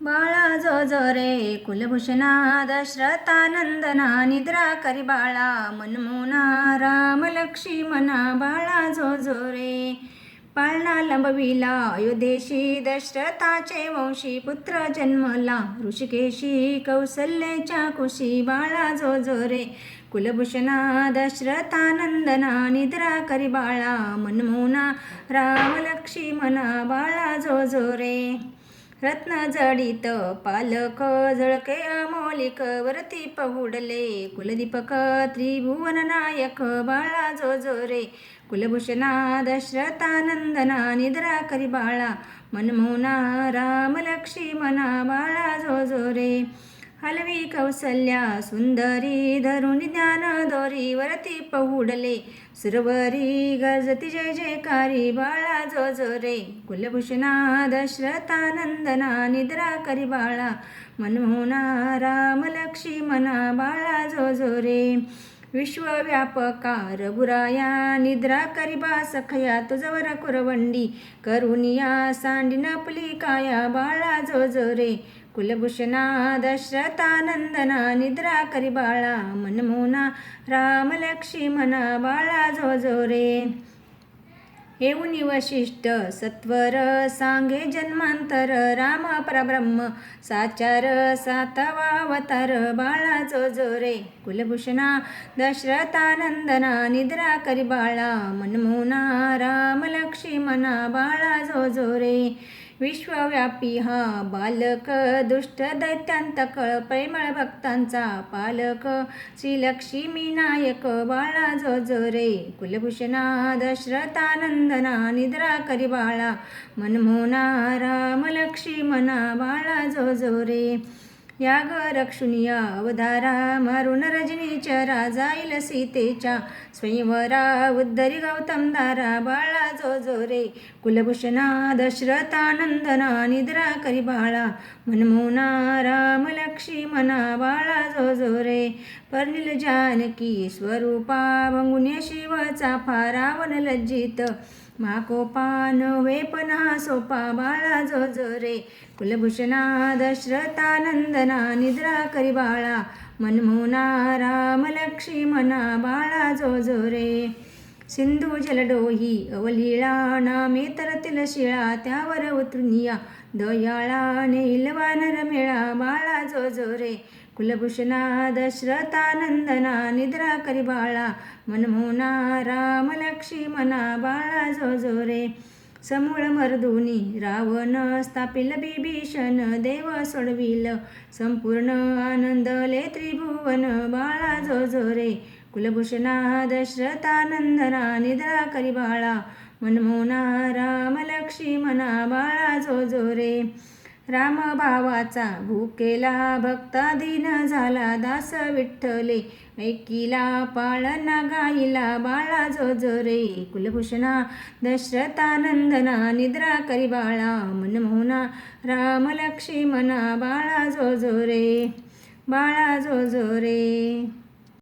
बाळा जो जो रे कुलभूषणा दशरथानंदना निद्रा करी बाळा मनमोना राम लक्ष्मणा बाळा जो जो रे पाळणा लंबविला अयोध्येशी दशरथाचे वंशी पुत्र जन्मला ऋषिकेशी कौसल्याच्या कुशी बाळा जो जो रे कुलभूषणा दशरथानंदना निद्रा करी बाळा मनमोना राम लक्ष्मणा बाळा जो जो रे रत्न जडित पालक झळके अमोलिक वरती पहुडले. कुलदीपक त्रिभुवन नायक बाळा जो जो रे कुलभूषणा दशरथानंदना निद्रा करी बाळा. मनमोना राम मना बाळा जो जो रे हलवी कौसल्या सुंदरी धरुणी ज्ञान दोरी वरती पहुडले सुरवरी गजती जय जयकारी बाळा जो जो रे कुलभूषणा दशरथानंदना निद्रा करी बाळा मनमोना राम लक्ष्मणा बाळा जो जो रे विश्वव्यापका रघुराया निद्रा करिबा सखया तुझवर कुरवंडी करुनिया सांडी नपली काया बाळा जो जो रे कुलभूषणा दशरथानंदना निद्रा करी बाळा मनमोना राम लक्ष्मणा बाळा जो जो रे. येऊन वशिष्ठ सत्वर सांगे जन्मांतर राम परब्रह्म साचार सातवावतार बाळा जो जो रे. कुलभूषणा दशरथानंदना निद्रा करी बाळा मनमोना राम लक्ष्मणा बाळा जो जो रे. विश्वव्यापी हा बालक दुष्ट दैत्यांतक प्रेमळ भक्तांचा पालक श्री लक्ष्मी नायक बाळा जो जो रे कुलभूषणा दशरथानंदना निद्रा करी बाळा मनमोना राम लक्ष्मणा बाळा जो जो रे. याग रक्षुनिया अवधारा मारुन रजनीच्या राजाईल सीतेच्या स्वयंवरा उद्धरी गौतम दारा बाळा जो जो रे. कुलभूषणा दशरथानंदना निद्रा करी बाळा. मनमोना राम लक्ष्मणा बाळा जो जो रे. पर्निल जानकी स्वरूपा मंगुन्य शिवचा फारावन लज्जित. माकोपान वेपना सोपा बाळा जो जो रे. कुलभूषणा दशरथानंदना निद्रा करी बाळा. मनमोना राम लक्ष्मणा बाळा जो जो रे. सिंधू जलडोही अवलीळा नामे तरतील शिळा त्यावर उतरुनिया. दयाळा नेलवानर मेळा बाळा जो जो रे. कुलभूषणा दशरथानंदना निद्रा करी बाळा. मनमोना राम लक्ष्मणा बाळा जो जो रे. समूळ मर्दुनी रावण स्थापिल बिभीषण देव सोडविल. संपूर्ण आनंदले त्रिभुवन बाळा जो जो रे. कुलभूषणा दशरथानंदना निद्रा करी बाळा. मनमोना राम लक्ष्मणा बाळा जो जो रे. रामभावाचा भूकेला भक्ता दिन झाला दास विठ्ठले. ऐकिला पाळना गाईला बाळा जो जो रे कुलभूषणा दशरथानंदना निद्रा करी बाळा मनमोहना राम लक्ष्मणा बाळा जो जो रे बाळा जो जो रे